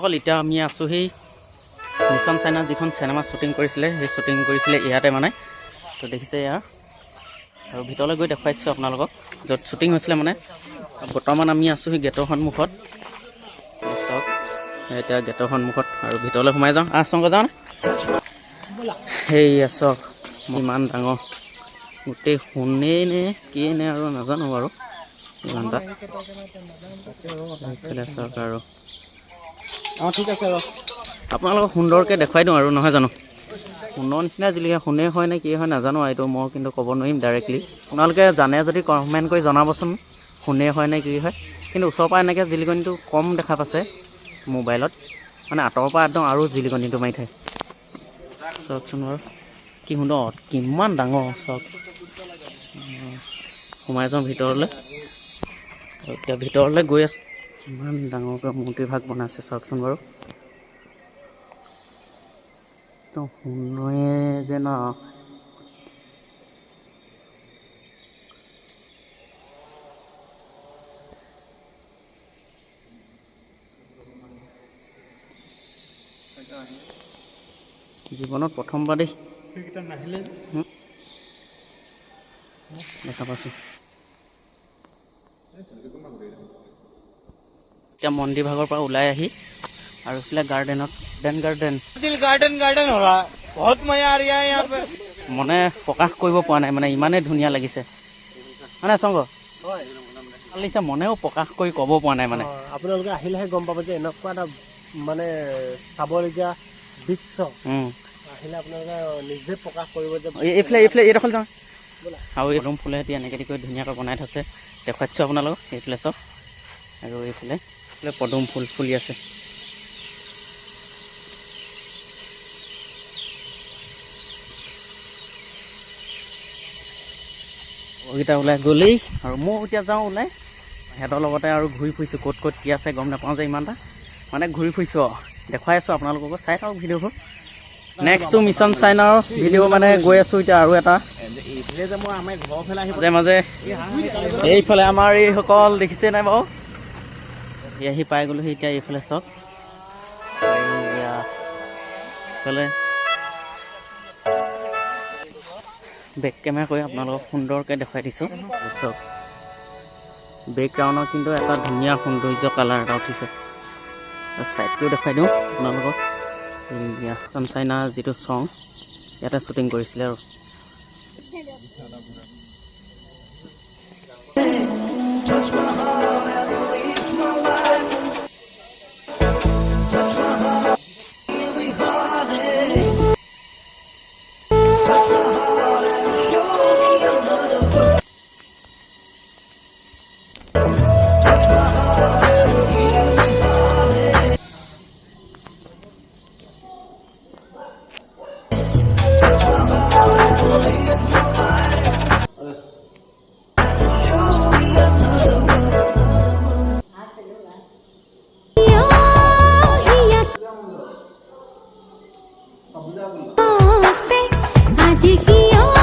অকল এতিয়া আমি আছোঁ সেই মিছন চাইনা যিখন চিনেমা শ্বুটিং কৰিছিলে সেই শ্বুটিং কৰিছিলে ইয়াতে মানে। তো দেখিছে ইয়াৰ আৰু ভিতৰলৈ গৈ দেখুৱাই দিছোঁ আপোনালোকক য'ত শ্বুটিং হৈছিলে মানে। বৰ্তমান আমি আছোঁ সেই গেটৰ সন্মুখত। চাওক এতিয়া গেটৰ সন্মুখত। আৰু ভিতৰলৈ সোমাই যাওঁ। আহ চংগ যাওঁ সেয়া চাওক। ইমান ডাঙৰ। গোটেই সোণেই নে কি নে আৰু নাজানো বাৰু। ইমান তাত এইফালে চাওক আৰু। অঁ ঠিক আছে ৰ আপোনালোকক সুন্দৰকৈ দেখুৱাই দিওঁ আৰু নহয় জানো? সোণৰ নিচিনা জিলিকা হয় নে কি হয় নাজানো এইটো মই কিন্তু ক'ব নোৱাৰিম ডাইৰেক্টলি আপোনালোকে জানে যদি কমেণ্ট কৰি জনাবচোন সোণেই হয় নে কি হয়। কিন্তু ওচৰৰ পৰা এনেকৈ জিলিকনিটো কম দেখা পাইছে মোবাইলত। মানে আঁতৰৰ পৰা একদম আৰু জিলিকনিটো মাৰি থাকে। চাওকচোন বাৰু কি সুন্দৰ কিমান ডাঙৰ চাওক। সোমাই যাওঁ ভিতৰলৈ। এতিয়া ভিতৰলৈ গৈ আছোঁ। কিমান ডাঙৰকৈ মূৰ্তিভাগ বনাইছে চাওকচোন বাৰু। একদম সোণৰে যেন আৰু জীৱনত প্ৰথমবাৰ দেই। নাহিলে। দেখা পাইছোঁ। এতিয়া মন্দিৰ ভাগৰ পৰা ওলাই আহি আৰু এইফালে গাৰ্ডেনত ডেন গাৰ্ডেন গাৰ্ডেন গাৰ্ডেন মনে প্ৰকাশ কৰিব পৰা নাই মানে ইমানেই ধুনীয়া লাগিছে। মানে চংগ লাগিছে মনেও প্ৰকাশ কৰি ক'ব পৰা নাই মানে। আপোনালোকে আহিলেহে গম পাব যে এনেকুৱা এটা মানে চাবলগীয়া দৃশ্য। আহিলে আপোনালোকে নিজে প্ৰকাশ কৰিব যে এইফালে এইফালে এইডখল যাওঁ আৰু এই ৰুম ফুলে এনেকৈ কৰি ধুনীয়াকৈ বনাই থৈছে। দেখুৱাইছোঁ আপোনালোকক এইফালে চব আৰু এইফালে এইফালে পদুম ফুল ফুলি আছে। লগৰকেইটা ওলাই গ'লেই আৰু মই এতিয়া যাওঁ ওলাই। সিহঁতৰ লগতে আৰু ঘূৰি ফুৰিছোঁ ক'ত ক'ত কি আছে গম নাপাওঁ যে ইমান এটা মানে ঘূৰি ফুৰিছোঁ আৰু দেখুৱাই আছোঁ আপোনালোককো চাই থাকক ভিডিঅ'বোৰ। নেক্সটটো মিছন চাইনাৰ ভিডিঅ' মানে গৈ আছোঁ এতিয়া আৰু এটা। এইফালে যে মই আমাৰ ঘৰৰ ফালে আহিব মাজে মাজে এইফালে আমাৰ এইসকল দেখিছে নাই বাৰু? আহি পাই গ'লোহি এতিয়া এইফালে চাওক। এইফালে। বেক কেমেৰা কৰি আপোনালোকক সুন্দৰকৈ দেখুৱাই দিছোঁ। চাওক। বেকগ্ৰাউণ্ডৰ কিন্তু এটা ধুনীয়া সৌন্দৰ্য কালাৰ এটা উঠিছে। ছাইডটোও দেখুৱাই দিওঁ আপোনালোকক। এইয়া চাইনা যিটো চং ইয়াতে শ্বুটিং কৰিছিলে আৰু। কথাগুলি